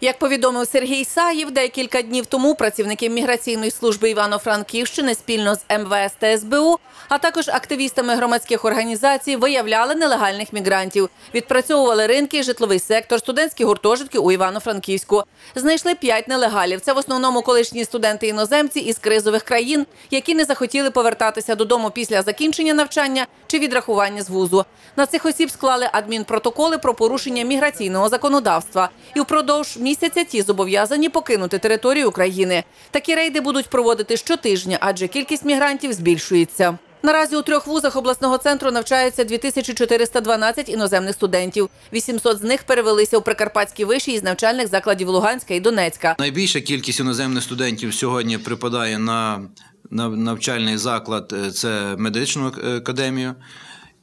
Як повідомив Сергій Саєв, декілька днів тому працівники міграційної служби Івано-Франківщини спільно з МВС та СБУ, а також активістами громадських організацій виявляли нелегальних мігрантів, відпрацьовували ринки, житловий сектор, студентські гуртожитки у Івано-Франківську. Знайшли п'ять нелегалів. Це в основному колишні студенти-іноземці із кризових країн, які не захотіли повертатися додому після закінчення навчання чи відрахування з вузу. На цих осіб склали адмінпротоколи про порушення міграційного законодавства. І впродовж місяця ті зобов'язані покинути територію України. Такі рейди будуть проводити щотижня, адже кількість мігрантів збільшується. Наразі у трьох вузах обласного центру навчаються 2412 іноземних студентів. 800 з них перевелися у Прикарпатські виші із навчальних закладів Луганська і Донецька. Найбільша кількість іноземних студентів сьогодні припадає на, на навчальний заклад е, це медичну е, академію.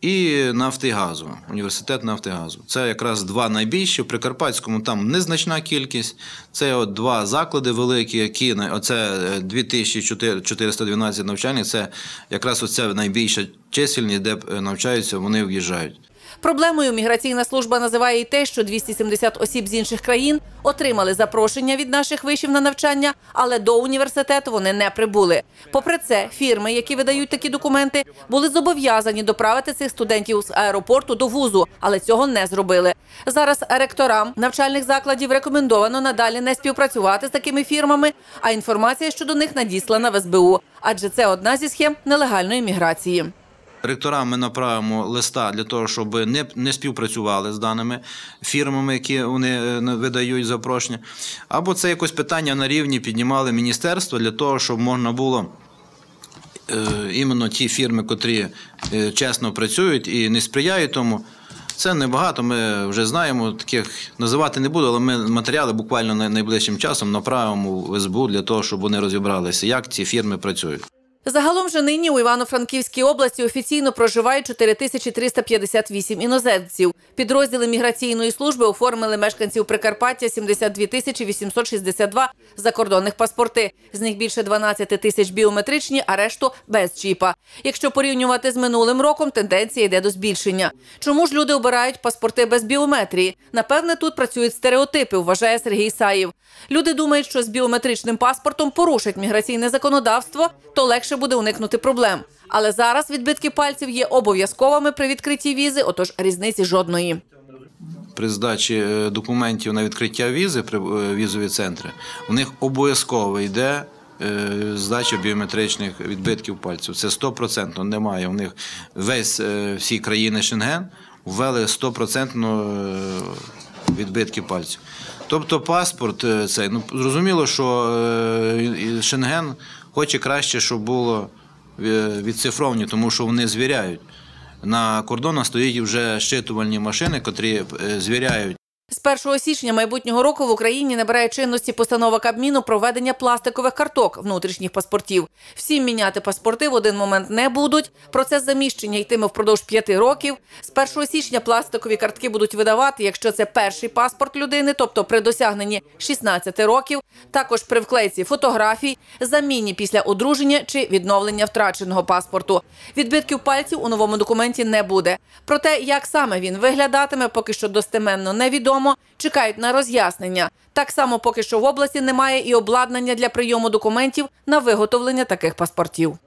І Нафтигазу, університет Нафтигазу. Це якраз два найбільші. В Прикарпатському там незначна кількість. Це от два заклади великі, які оце 2412 навчальних. Це якраз оце найбільша чисельність, де е, навчаються, вони в'їжджають. Проблемою міграційна служба називає і те, що 270 осіб з інших країн отримали запрошення від наших вишів на навчання, але до університету вони не прибули. Попри це, фірми, які видають такі документи, були зобов'язані доправити цих студентів з аеропорту до вузу, але цього не зробили. Зараз ректорам навчальних закладів рекомендовано надалі не співпрацювати з такими фірмами, а інформація щодо них надіслана в СБУ, адже це одна зі схем нелегальної міграції. Ректорам ми направимо листа для того, щоб не не співпрацювали з даними фірмами, які вони е, видають запрошення. Або це якось питання на рівні піднімали міністерство для того, щоб можна було. Е, іменно ті фірми, котрі е, чесно працюють і не сприяють тому. Це небагато. Ми вже знаємо таких називати не буду, але ми матеріали буквально найближчим часом направимо в СБУ для того, щоб вони розібралися, як ці фірми працюють. Загалом же нині у Івано-Франківській області офіційно проживають 4358 іноземців. Підрозділи міграційної служби оформили мешканців Прикарпаття 72 тисячі 862 закордонних паспорти. З них більше 12 тисяч біометричні, а решту без чіпа. Якщо порівнювати з минулим роком, тенденція йде до збільшення. Чому ж люди обирають паспорти без біометрії? Напевне, тут працюють стереотипи, вважає Сергій Саєв. Люди думають, що з біометричним паспортом порушать міграційне законодавство, то легше буде уникнути проблем. Але зараз відбитки пальців є обов'язковими при відкритті візи, отож різниці жодної. При здачі е, документів на відкриття візи при е, візові центри у них обов'язково йде е, здача біометричних відбитків пальців. Це 100% немає. У них весь всі країни Шенген ввели 100% відбитки пальців. Тобто паспорт цей ну зрозуміло, що Шенген хоче краще, щоб було відцифровані, тому що вони звіряють. На кордонах стоять вже щитувальні машини, котрі е, звіряють. З 1 січня майбутнього року в Україні набирає чинності постанова Кабміну про ведення пластикових карток внутрішніх паспортів. Всім міняти паспорти в один момент не будуть. Процес заміщення йтиме впродовж п'яти років. З 1 січня пластикові картки будуть видавати, якщо це перший паспорт людини, тобто при досягненні 16 років, також при вклейці фотографій, заміні після одруження чи відновлення втраченого паспорту. Відбитків пальців у новому документі не буде. Про те, як саме він виглядатиме, поки що достеменно невідомо невідомо, чекають на роз'яснення. Так само поки що в області немає і обладнання для прийому документів на виготовлення таких паспортів.